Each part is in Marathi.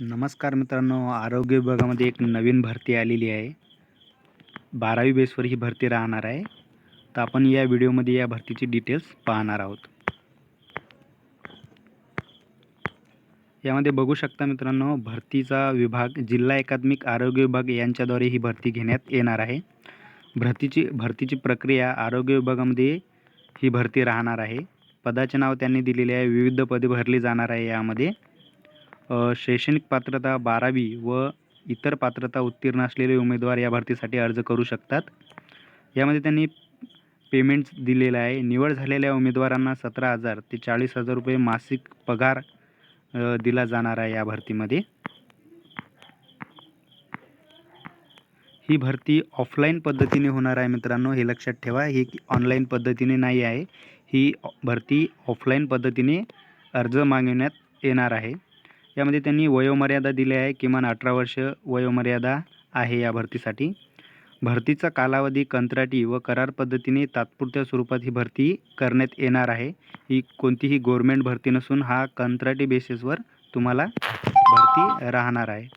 नमस्कार मित्रांनो आरोग्य विभागामध्ये एक नवीन भरती आलेली आहे. बारावी बेसवर ही भरती राहणार आहे. तर आपण या व्हिडिओमध्ये या भरतीची डिटेल्स पाहणार आहोत. यामध्ये बघू शकता मित्रांनो भरतीचा विभाग जिल्हा एकात्मिक आरोग्य विभाग यांच्याद्वारे ही भरती घेण्यात येणार आहे. भरतीची भरतीची प्रक्रिया आरोग्य विभागामध्ये ही भरती राहणार आहे. पदाचे नाव त्यांनी दिलेले आहे विविध पदे भरली जाणार आहे यामध्ये. शैक्षणिक पात्रता बारावी व इतर पात्रता उत्तीर्ण असलेले उमेदवार या भरतीसाठी अर्ज करू शकतात. यामध्ये त्यांनी पेमेंट्स दिलेलं आहे. निवड झालेल्या उमेदवारांना सतरा हजार ते चाळीस हजार रुपये मासिक पगार दिला जाणार आहे या भरतीमध्ये. ही भरती ऑफलाईन पद्धतीने होणार आहे मित्रांनो हे लक्षात ठेवा. ही ऑनलाईन पद्धतीने नाही आहे. ही भरती ऑफलाईन पद्धतीने अर्ज मागवण्यात येणार आहे. यामध्ये त्यांनी वयोमर्यादा दिली आहे किमान अठरा वर्ष वयोमर्यादा आहे या भरतीसाठी. भरतीचा कालावधी कंत्राटी व करार पद्धतीने तात्पुरत्या स्वरूपात ही भरती करण्यात येणार आहे. ही कोणतीही गव्हर्मेंट भरती नसून हा कंत्राटी बेसिसवर तुम्हाला भरती राहणार आहे.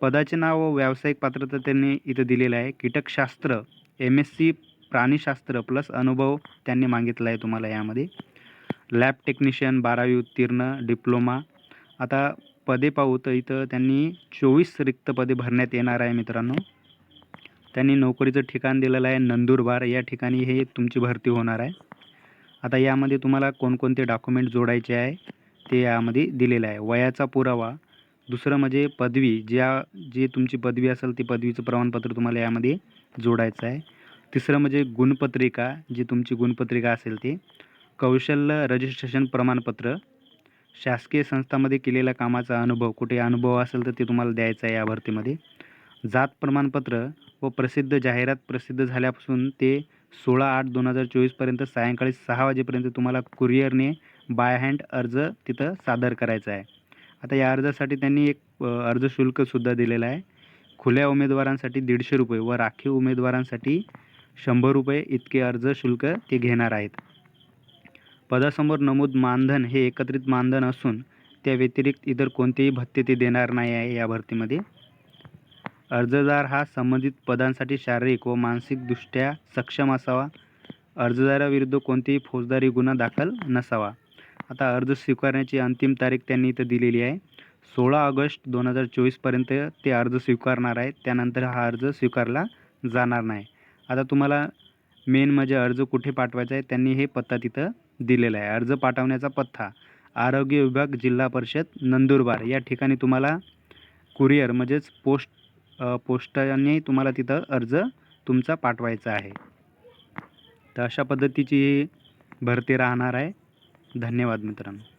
पदाचे नाव व व्यावसायिक पात्रता त्यांनी इथं दिलेलं आहे. कीटकशास्त्र एम एस सी प्राणीशास्त्र प्लस अनुभव त्यांनी मागितला आहे तुम्हाला यामध्ये. लॅब टेक्निशियन बारावी उत्तीर्ण डिप्लोमा आता पदे पाहू तर इथं त्यांनी चोवीस रिक्त पदे भरण्यात येणार आहे मित्रांनो. त्यांनी नोकरीचं ठिकाण दिलेलं आहे नंदुरबार. या ठिकाणी हे तुमची भरती होणार आहे. आता यामध्ये तुम्हाला कोणकोणते डॉक्युमेंट जोडायचे आहे ते यामध्ये दिलेलं आहे. वयाचा पुरावा. दुसरं म्हणजे पदवी. ज्या जी तुमची पदवी असेल ती पदवीचं प्रमाणपत्र तुम्हाला यामध्ये जोडायचं आहे. तिसरं म्हणजे गुणपत्रिका. जी तुमची गुणपत्रिका असेल ते. कौशल्य रजिस्ट्रेशन प्रमाणपत्र. शासकीय संस्थामध्ये केलेल्या कामाचा अनुभव कुठे अनुभव असेल तर ते तुम्हाला द्यायचं आहे या भरतीमध्ये. जात प्रमाणपत्र व प्रसिद्ध जाहिरात प्रसिद्ध झाल्यापासून ते सोळा आठ दोन हजार चोवीसपर्यंत सायंकाळी सहा वाजेपर्यंत तुम्हाला कुरिअरने बाय हँड अर्ज तिथं सादर करायचा आहे. आता या अर्जासाठी त्यांनी एक अर्ज शुल्कसुद्धा दिलेलं आहे. खुल्या उमेदवारांसाठी दीडशे रुपये व राखीव उमेदवारांसाठी शंभर रुपये इतके अर्ज शुल्क ते घेणार आहेत. पदासमोर नमूद मानधन हे एकत्रित मानधन असून त्या व्यतिरिक्त इतर कोणतेही भत्ते ते देणार नाही आहे या भरतीमध्ये. अर्जदार हा संबंधित पदांसाठी शारीरिक व मानसिकदृष्ट्या सक्षम असावा. अर्जदाराविरुद्ध कोणतेही फौजदारी गुन्हा दाखल नसावा. आता अर्ज स्वीकारण्याची अंतिम तारीख त्यांनी इथं दिलेली आहे. सोळा ऑगस्ट दोन हजार चोवीसपर्यंत ते अर्ज स्वीकारणार आहेत. त्यानंतर हा अर्ज स्वीकारला जाणार नाही. आता तुम्हाला मेन म्हणजे अर्ज कुठे पाठवायचा आहे त्यांनी हे पत्ता तिथं दिलेला आहे. अर्ज पाठवण्याचा पत्ता आरोग्य विभाग जिल्हा परिषद नंदुरबार. या ठिकाणी तुम्हाला कुरिअर म्हणजेच पोस्ट पोस्टाने तुम्हाला तिथं अर्ज तुमचा पाठवायचा आहे. तर अशा पद्धतीची ही भरती राहणार आहे. धन्यवाद मित्रांनो.